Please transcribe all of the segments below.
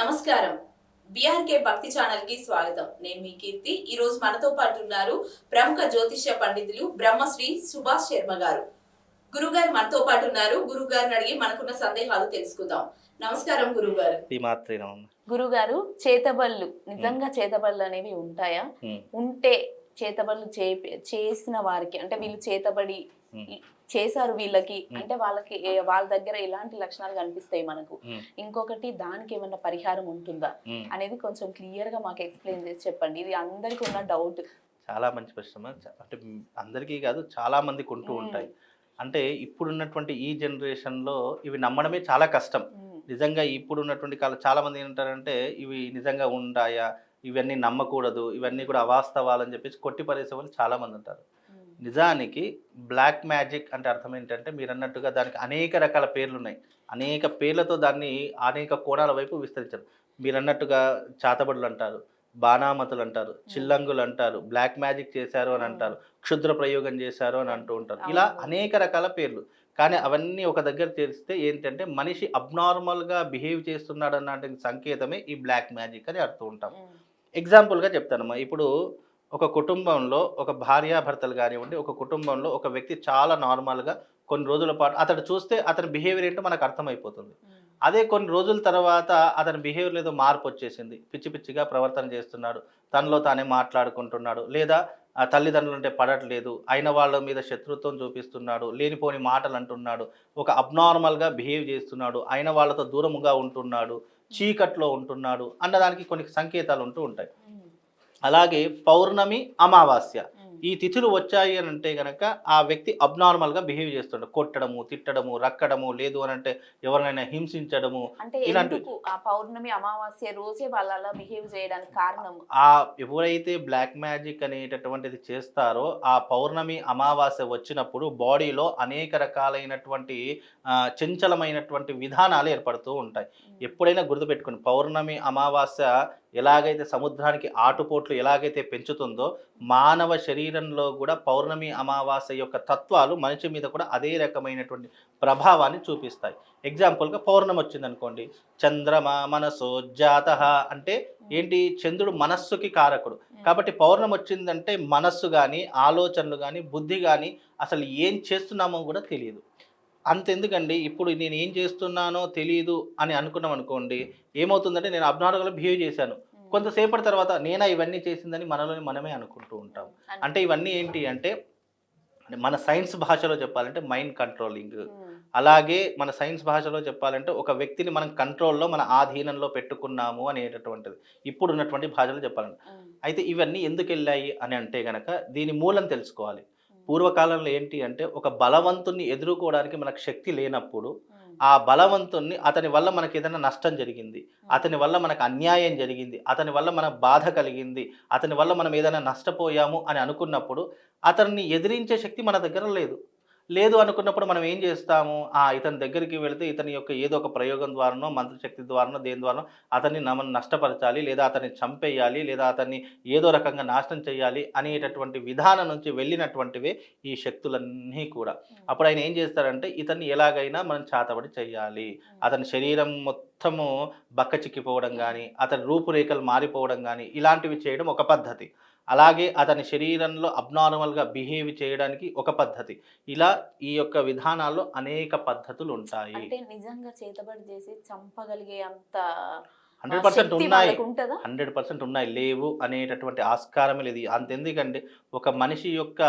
నమస్కారం. బీఆర్కే భక్తి ఛానల్కి స్వాగతం. నేను మీ కీర్తి. ఈ రోజు మనతో పాటు ఉన్నారు ప్రముఖ జ్యోతిష్య పండితులు బ్రహ్మశ్రీ సుభాష్ శర్మ గారు. గురుగారు మనతో పాటు ఉన్నారు. గురువు గారిని అడిగి మనకున్న సందేహాలు తెలుసుకుందాం. నమస్కారం గురువు గారు ఈ మాత్రే నమ్మ గురుగారు చేతబళ్ళు. నిజంగా చేతబళ్ళు అనేవి ఉంటాయా? ఉంటే చేతబళ్ళు చేసిన వారికి అంటే వీళ్ళు చేతబడి చేశారు వీళ్ళకి. అంటే వాళ్ళకి వాళ్ళ దగ్గర ఎలాంటి లక్షణాలు కనిపిస్తాయి మనకు? ఇంకొకటి దానికి ఏమన్నా పరిహారం ఉంటుందా. అనేది కొంచెం క్లియర్గా మాకు ఎక్స్ప్లెయిన్ చేసి చెప్పండి. ఇది అందరికి ఉన్న డౌట్. చాలా మంచి ప్రశ్న అంటే అందరికీ కాదు చాలా మందికి ఉంటూ ఉంటాయి. అంటే ఇప్పుడున్నటువంటి ఈ జనరేషన్లో ఇవి నమ్మడమే చాలా కష్టం. నిజంగా ఇప్పుడు ఉన్నటువంటి కాలం చాలా మంది ఏంటారంటే ఇవి నిజంగా ఉంటాయా ఇవన్నీ నమ్మకూడదు. ఇవన్నీ కూడా అవాస్తవాలని చెప్పేసి కొట్టి పడేసే వాళ్ళు చాలా మంది ఉంటారు. నిజానికి బ్లాక్ మ్యాజిక్ అంటే అర్థం ఏంటంటే మీరు అన్నట్టుగా దానికి అనేక రకాల పేర్లు ఉన్నాయి అనేక పేర్లతో దాన్ని అనేక కోణాల వైపు విస్తరించారు. మీరు అన్నట్టుగా చాతబడులు అంటారు బాణామతులు అంటారు చిల్లంగులు అంటారు బ్లాక్ మ్యాజిక్ చేశారు అని అంటారు క్షుద్ర ప్రయోగం చేశారు అని అంటూ ఉంటారు. ఇలా. అనేక రకాల పేర్లు. కానీ అవన్నీ ఒక దగ్గర చేరిస్తే ఏంటంటే మనిషి అబ్నార్మల్గా బిహేవ్ చేస్తున్నాడు అన్న సంకేతమే ఈ బ్లాక్ మ్యాజిక్ అని అర్థం ఉంటాం. ఎగ్జాంపుల్గా చెప్తానమ్మా. ఇప్పుడు ఒక కుటుంబంలో ఒక భార్యాభర్తలు కానివ్వండి ఒక కుటుంబంలో ఒక వ్యక్తి చాలా నార్మల్గా కొన్ని రోజుల పాటు అతడు చూస్తే అతని బిహేవియర్ ఏంటో మనకు అర్థమైపోతుంది. అదే కొన్ని రోజుల తర్వాత అతని బిహేవియర్ ఏదో మార్పు వచ్చేసింది. పిచ్చి పిచ్చిగా ప్రవర్తన చేస్తున్నాడు. తనలో తానే మాట్లాడుకుంటున్నాడు. లేదా తల్లిదండ్రులు అంటే పడట్లేదు. అయిన వాళ్ళ మీద శత్రుత్వం చూపిస్తున్నాడు. లేనిపోని మాటలు అంటున్నాడు. ఒక అబ్నార్మల్గా బిహేవ్ చేస్తున్నాడు. అయిన వాళ్ళతో దూరముగా ఉంటున్నాడు. చీకట్లో ఉంటున్నాడు. అన్నదానికి కొన్ని సంకేతాలు ఉంటూ ఉంటాయి. అలాగే పౌర్ణమి అమావాస్య. ఈ తిథులు వచ్చాయి అని అంటే గనక ఆ వ్యక్తి అబ్నార్మల్గా బిహేవ్ చేస్తుంటాడు కొట్టడము తిట్టడము రక్కడము లేదు అని అంటే ఎవరినైనా హింసించడము. ఇలాంటి- పౌర్ణమి అమావాస్య రోజే వాళ్ళు అలా బిహేవ్ చేయడానికి కారణం? ఆ ఎవరైతే బ్లాక్ మ్యాజిక్ అనేటటువంటిది చేస్తారో ఆ పౌర్ణమి అమావాస్య వచ్చినప్పుడు బాడీలో అనేక రకాలైనటువంటి చంచలమైనటువంటి విధానాలు ఏర్పడుతూ ఉంటాయి. ఎప్పుడైనా గుర్తుపెట్టుకుని పౌర్ణమి అమావాస్య ఎలాగైతే సముద్రానికి ఆటుపోట్లు ఎలాగైతే పెంచుతుందో మానవ శరీరంలో కూడా పౌర్ణమి అమావాస్య యొక్క తత్వాలు మనిషి మీద కూడా అదే రకమైనటువంటి ప్రభావాన్ని చూపిస్తాయి. ఎగ్జాంపుల్గా పౌర్ణమి వచ్చిందనుకోండి. చంద్రమ మనసో జాత అంటే ఏంటి? చంద్రుడు మనస్సుకి కారకుడు. కాబట్టి పౌర్ణమి వచ్చిందంటే మనస్సు కానీ ఆలోచనలు కానీ బుద్ధి కానీ అసలు ఏం చేస్తున్నామో కూడా తెలియదు. అంతెందుకండి? ఇప్పుడు నేను ఏం చేస్తున్నానో తెలియదు అని అనుకున్నాం అనుకోండి ఏమవుతుందంటే నేను అబ్నార్మల్గా బిహేవ్ చేశాను. కొంతసేపటి తర్వాత నేనా ఇవన్నీ చేసిందని మనలోని మనమే అనుకుంటూ ఉంటాం. అంటే ఇవన్నీ ఏంటి అంటే మన సైన్స్ భాషలో చెప్పాలంటే మైండ్ కంట్రోలింగ్. అలాగే మన సైన్స్ భాషలో చెప్పాలంటే ఒక వ్యక్తిని మనం కంట్రోల్లో మన ఆధీనంలో పెట్టుకున్నాము అనేటటువంటిది. ఇప్పుడు ఉన్నటువంటి భాషలో చెప్పాలంటే. అయితే ఇవన్నీ ఎందుకు వెళ్ళాయి అని అంటే గనక దీని మూలం తెలుసుకోవాలి. పూర్వకాలంలో ఏంటి అంటే ఒక బలవంతుణ్ణి ఎదుర్కోవడానికి మనకు శక్తి లేనప్పుడు ఆ బలవంతుణ్ణి అతని వల్ల మనకి ఏదైనా నష్టం జరిగింది అతని వల్ల మనకు అన్యాయం జరిగింది అతని వల్ల మనకు బాధ కలిగింది అతని వల్ల మనం ఏదైనా నష్టపోయాము అని అనుకున్నప్పుడు అతన్ని ఎదిరించే శక్తి మన దగ్గర లేదు. లేదు అనుకున్నప్పుడు మనం ఏం చేస్తాము? ఆ ఇతని దగ్గరికి వెళితే ఇతని యొక్క ఏదో ఒక ప్రయోగం ద్వారానో మంత్రశక్తి ద్వారానో దేని ద్వారానో అతన్ని మనం నష్టపరచాలి లేదా అతన్ని చంపేయాలి లేదా అతన్ని ఏదో రకంగా నాశనం చేయాలి అనేటటువంటి విధానం నుంచి వెళ్ళినటువంటివే ఈ శక్తులన్నీ కూడా. అప్పుడు ఆయన ఏం చేస్తారంటే ఇతన్ని ఎలాగైనా మనం చాతబడి చేయాలి. అతని శరీరం మొత్తము బక్కచిక్కిపోవడం కానీ అతని రూపురేఖలు మారిపోవడం కానీ ఇలాంటివి చేయడం ఒక పద్ధతి. అలాగే అతని శరీరంలో అబ్నార్మల్గా బిహేవ్ చేయడానికి ఒక పద్ధతి. ఇలా ఈ యొక్క విధానాల్లో అనేక పద్ధతులు ఉంటాయి అంటే నిజంగా చేతబడి చేసి చంపగలిగే అంత హండ్రెడ్ పర్సెంట్ ఉన్నాయి. హండ్రెడ్ పర్సెంట్ ఉన్నాయి. లేవు అనేటటువంటి ఆస్కారమే లేదు. అంతెందుకంటే ఒక మనిషి యొక్క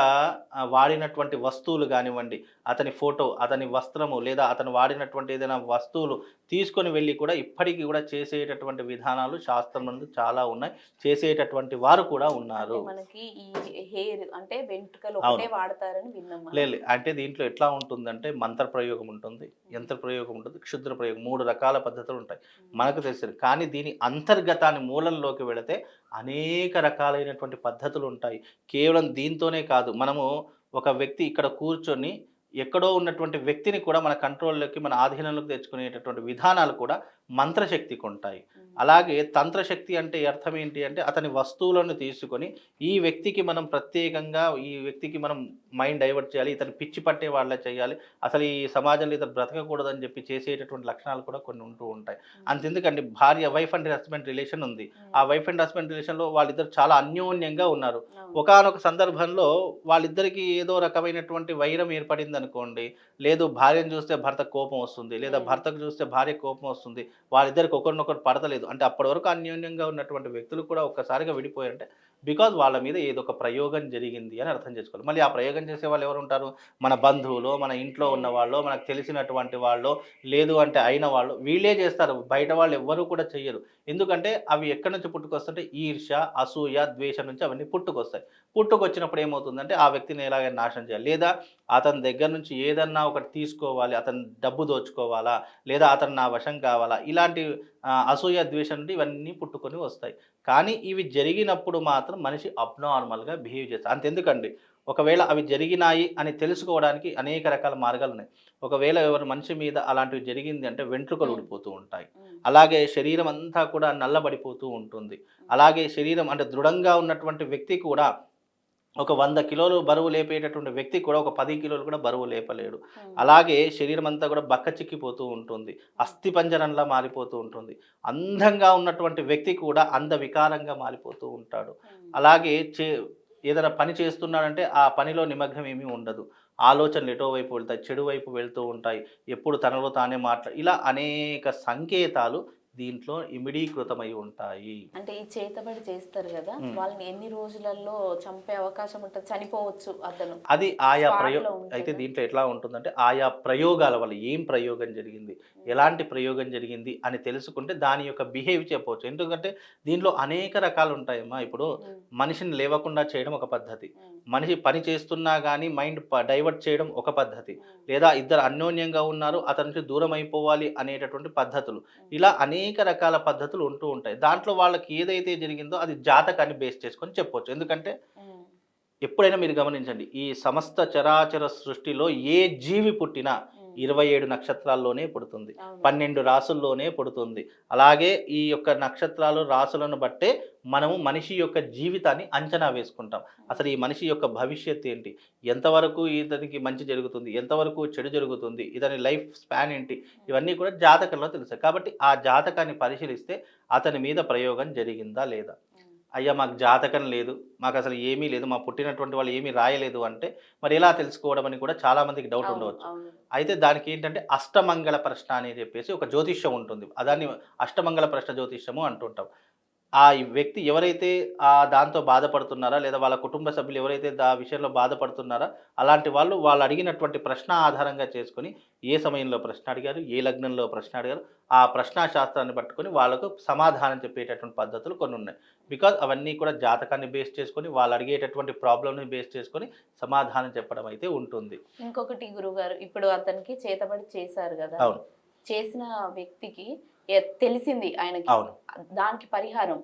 వాడినటువంటి వస్తువులు కానివ్వండి అతని ఫోటో అతని వస్త్రము లేదా అతను వాడినటువంటి ఏదైనా వస్తువులు తీసుకొని వెళ్ళి కూడా ఇప్పటికీ కూడా చేసేటటువంటి విధానాలు శాస్త్రం నందు చాలా ఉన్నాయి. చేసేటటువంటి వారు కూడా ఉన్నారు. అంటే మనకి ఈ హెయిర్ అంటే వెంట్రుకలు అవును. ఒకటే వాడతారని విన్నాం మనం. లేదు అంటే దీంట్లో ఎట్లా ఉంటుందంటే మంత్ర ప్రయోగం ఉంటుంది యంత్ర ప్రయోగం ఉంటుంది క్షుద్ర ప్రయోగం మూడు రకాల పద్ధతులు ఉంటాయి. మనకు తెలుసు కానీ దీని అంతర్గతాన్ని మూలంలోకి వెళితే అనేక రకాలైనటువంటి పద్ధతులు ఉంటాయి. కేవలం దీంతోనే కాదు మనము ఒక వ్యక్తి ఇక్కడ కూర్చొని ఎక్కడో ఉన్నటువంటి వ్యక్తిని కూడా మన కంట్రోల్లోకి మన ఆధీనంలోకి తెచ్చుకునేటటువంటి విధానాలు కూడా మంత్రశక్తికి ఉంటాయి. అలాగే తంత్రశక్తి అంటే అర్థం ఏంటి అంటే అతని వస్తువులను తీసుకొని ఈ వ్యక్తికి మనం ప్రత్యేకంగా ఈ వ్యక్తికి మనం మైండ్ డైవర్ట్ చేయాలి ఇతను పిచ్చి పట్టే వాళ్ళ చేయాలి అసలు ఈ సమాజంలో ఇతను బ్రతకకూడదని చెప్పి చేసేటటువంటి లక్షణాలు కూడా కొన్ని ఉంటూ ఉంటాయి. అంతెందుకండి భార్య వైఫ్ అండ్ హస్బెండ్ రిలేషన్ ఉంది. ఆ వైఫ్ అండ్ హస్బెండ్ రిలేషన్లో వాళ్ళిద్దరు చాలా అన్యోన్యంగా ఉన్నారు. ఒకానొక సందర్భంలో వాళ్ళిద్దరికి ఏదో రకమైనటువంటి వైరం ఏర్పడింది అనుకోండి. లేదు భార్యను చూస్తే భర్త కోపం వస్తుంది. లేదా. భర్తకు చూస్తే భార్య కోపం వస్తుంది. వాళ్ళిద్దరికి ఒకరినొకరు పడతలేదు. అంటే అప్పటి వరకు అన్యోన్యంగా ఉన్నటువంటి వ్యక్తులు కూడా ఒక్కసారిగా విడిపోయారంటే బికాజ్ వాళ్ళ మీద ఏదో ఒక ప్రయోగం జరిగింది అని అర్థం చేసుకోవాలి. మళ్ళీ ఆ ప్రయోగం చేసే వాళ్ళు ఎవరు ఉంటారు? మన బంధువులు మన ఇంట్లో ఉన్న వాళ్ళు మనకు తెలిసినటువంటి వాళ్ళు లేదు అంటే అయిన వాళ్ళు వీళ్ళే చేస్తారు. బయట వాళ్ళు ఎవ్వరూ కూడా చెయ్యరు. ఎందుకంటే అవి ఎక్కడి నుంచి పుట్టుకొస్తుంటే ఈర్ష అసూయ ద్వేషం నుంచి అవన్నీ పుట్టుకొస్తాయి. పుట్టుకొచ్చినప్పుడు ఏమవుతుందంటే ఆ వ్యక్తిని ఎలాగైనా నాశనం చేయాలి. లేదా అతని దగ్గర నుంచి ఏదన్నా ఒకటి తీసుకోవాలి. అతను డబ్బు దోచుకోవాలా? లేదా అతను నా వశం కావాలా? ఇలాంటి అసూయ ద్వేషం నుండి ఇవన్నీ పుట్టుకొని వస్తాయి. కానీ ఇవి జరిగినప్పుడు మాత్రం మనిషి అబ్నార్మల్గా బిహేవ్ చేస్తారు అంతెందుకండి. ఒకవేళ అవి జరిగినాయి అని తెలుసుకోవడానికి అనేక రకాల మార్గాలు ఉన్నాయి. ఒకవేళ ఎవరి మనిషి మీద అలాంటివి జరిగింది అంటే వెంట్రుకలు. ఊడిపోతూ ఉంటాయి. అలాగే శరీరం అంతా కూడా నల్లబడిపోతూ ఉంటుంది. అలాగే శరీరం అంటే దృఢంగా ఉన్నటువంటి వ్యక్తి కూడా ఒక వంద కిలోలు బరువు లేపేటటువంటి వ్యక్తి కూడా ఒక పది కిలోలు కూడా బరువు లేపలేడు. అలాగే శరీరం అంతా కూడా బక్క చిక్కిపోతూ ఉంటుంది. అస్థి పంజరంలా మారిపోతూ ఉంటుంది. అందంగా ఉన్నటువంటి వ్యక్తి కూడా అంద వికారంగా మారిపోతూ ఉంటాడు. అలాగే చే ఏదైనా పని చేస్తున్నాడంటే ఆ పనిలో నిమగ్నం ఏమీ ఉండదు. ఆలోచనలు ఎటో వైపు వెళ్తాయి చెడు వైపు వెళ్తూ ఉంటాయి. ఎప్పుడు తనలో తానే మాట్లా ఇలా అనేక సంకేతాలు దీంట్లో ఇమిడీకృతమై ఉంటాయి అంటే ఈ చేతబడి చేస్తారు కదా. వాళ్ళని ఎన్ని రోజులలో చంపే అవకాశం ఉంటుంది చనిపోవచ్చు అతను అది ఆయా Spot ప్రయో లో ఉంటుందా? అయితే దీంట్లో ఎట్లా ఉంటుందంటే ఆయా ప్రయోగాల వల్ల ఏం ప్రయోగం జరిగింది ఎలాంటి ప్రయోగం జరిగింది అని తెలుసుకుంటే దాని యొక్క బిహేవ్ చెప్పవచ్చు ఎందుకంటే దీంట్లో అనేక రకాలు ఉంటాయమ్మా ఇప్పుడు. మనిషిని లేవకుండా చేయడం ఒక పద్ధతి. మనిషి పని చేస్తున్నా కానీ మైండ్ డైవర్ట్ చేయడం ఒక పద్ధతి. లేదా ఇద్దరు అన్యోన్యంగా ఉన్నారు అతని నుంచి దూరం అయిపోవాలి అనేటటువంటి పద్ధతులు ఇలా అనేక రకాల పద్ధతులు ఉంటూ ఉంటాయి దాంట్లో వాళ్ళకి ఏదైతే జరిగిందో అది జాతకాన్ని బేస్ చేసుకొని చెప్పొచ్చు ఎందుకంటే. ఎప్పుడైనా మీరు గమనించండి ఈ సమస్త చరాచర సృష్టిలో ఏ జీవి పుట్టినా. ఇరవై ఏడు నక్షత్రాల్లోనే పుడుతుంది. పన్నెండు రాసుల్లోనే పుడుతుంది. అలాగే ఈ యొక్క నక్షత్రాలు రాసులను బట్టే మనము మనిషి యొక్క జీవితాన్ని అంచనా వేసుకుంటాం. అసలు ఈ మనిషి యొక్క భవిష్యత్ ఏంటి? ఎంతవరకు ఇతనికి మంచి జరుగుతుంది? ఎంతవరకు చెడు జరుగుతుంది? ఇతని లైఫ్ స్పాన్ ఏంటి? ఇవన్నీ కూడా జాతకంలో తెలుస్తాయి. కాబట్టి ఆ జాతకాన్ని పరిశీలిస్తే అతని మీద ప్రయోగం జరిగిందా లేదా. అయ్యా మాకు జాతకం లేదు మాకు అసలు ఏమీ లేదు మా పుట్టినటువంటి వాళ్ళు ఏమీ రాయలేదు అంటే మరి ఎలా తెలుసుకోవడం అని కూడా చాలా మందికి డౌట్ ఉండవచ్చు. అయితే దానికి ఏంటంటే అష్టమంగళ ప్రశ్న అని చెప్పేసి ఒక జ్యోతిష్యం ఉంటుంది. దాన్ని అష్టమంగళ ప్రశ్న జ్యోతిష్యము అంటుంటాం. ఆ వ్యక్తి ఎవరైతే ఆ దాంతో బాధపడుతున్నారా లేదా వాళ్ళ కుటుంబ సభ్యులు ఎవరైతే ఆ విషయంలో బాధపడుతున్నారా అలాంటి వాళ్ళు వాళ్ళు అడిగినటువంటి ప్రశ్న ఆధారంగా చేసుకొని ఏ సమయంలో ప్రశ్న అడిగారు ఏ లగ్నంలో ప్రశ్న అడిగారు ఆ ప్రశ్నా శాస్త్రాన్ని పట్టుకొని వాళ్ళకు సమాధానం చెప్పేటటువంటి పద్ధతులు కొన్ని ఉన్నాయి. బికాజ్ అవన్నీ కూడా జాతకాన్ని బేస్ చేసుకొని వాళ్ళు అడిగేటటువంటి ప్రాబ్లమ్ని బేస్ చేసుకొని సమాధానం చెప్పడం అయితే ఉంటుంది. ఇంకొకటి గురుగారు ఇప్పుడు అతనికి చేతబడి చేశారు కదా. అవును. చేసిన వ్యక్తికి తెలిసింది ఆయనకి. అవును. దానికి పరిహారం.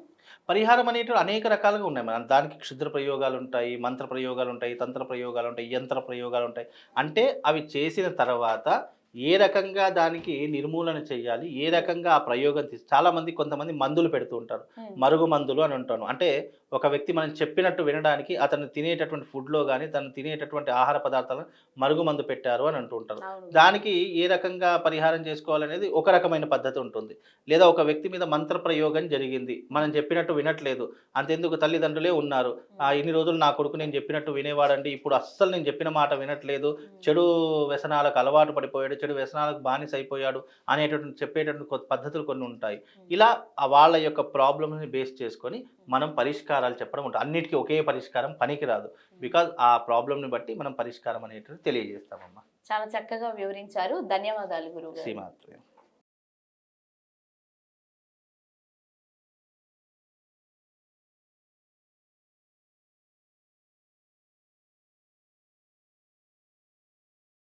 పరిహారం అనేటివి అనేక రకాలుగా ఉన్నాయి. మన దానికి క్షుద్ర ప్రయోగాలు ఉంటాయి మంత్ర ప్రయోగాలు ఉంటాయి తంత్ర ప్రయోగాలు ఉంటాయి యంత్ర ప్రయోగాలు ఉంటాయి. అంటే అవి చేసిన తర్వాత ఏ రకంగా దానికి నిర్మూలన చేయాలి ఏ రకంగా ఆ ప్రయోగం తీసి చాలా మంది కొంతమంది మందులు పెడుతూ ఉంటారు. మరుగు మందులు అని ఉంటాను అంటే ఒక వ్యక్తి మనం చెప్పినట్టు వినడానికి అతను తినేటటువంటి ఫుడ్లో కానీ తను తినేటటువంటి ఆహార పదార్థాలను మరుగు మందు పెట్టారు అని అంటూ ఉంటారు. దానికి ఏ రకంగా పరిహారం చేసుకోవాలనేది ఒక రకమైన పద్ధతి ఉంటుంది. లేదా ఒక వ్యక్తి మీద మంత్ర ప్రయోగం జరిగింది. మనం చెప్పినట్టు వినట్లేదు. అంతెందుకు తల్లిదండ్రులే ఉన్నారు. ఆ ఇన్ని రోజులు నా కొడుకు నేను చెప్పినట్టు వినేవాడండి. ఇప్పుడు అస్సలు నేను చెప్పిన మాట వినట్లేదు. చెడు వ్యసనాలకు అలవాటు పడిపోయాడు. చెడు వ్యసనాలకు బానిస అయిపోయాడు అనేటటువంటి చెప్పేటటువంటి కొత్త పద్ధతులు కొన్ని ఉంటాయి. ఇలా ఆ వాళ్ళ యొక్క ప్రాబ్లమ్ని బేస్ చేసుకొని మనం పరిష్కారాలు చెప్పడం ఉంటుంది అన్నిటికీ ఒకే పరిష్కారం పనికిరాదు బికాజ్ ఆ ప్రాబ్లమ్ని బట్టి మనం పరిష్కారం అనేటువంటి తెలియజేస్తామమ్మా. చాలా చక్కగా వివరించారు. ధన్యవాదాలు గురుగారు. శ్రీమాత్రే.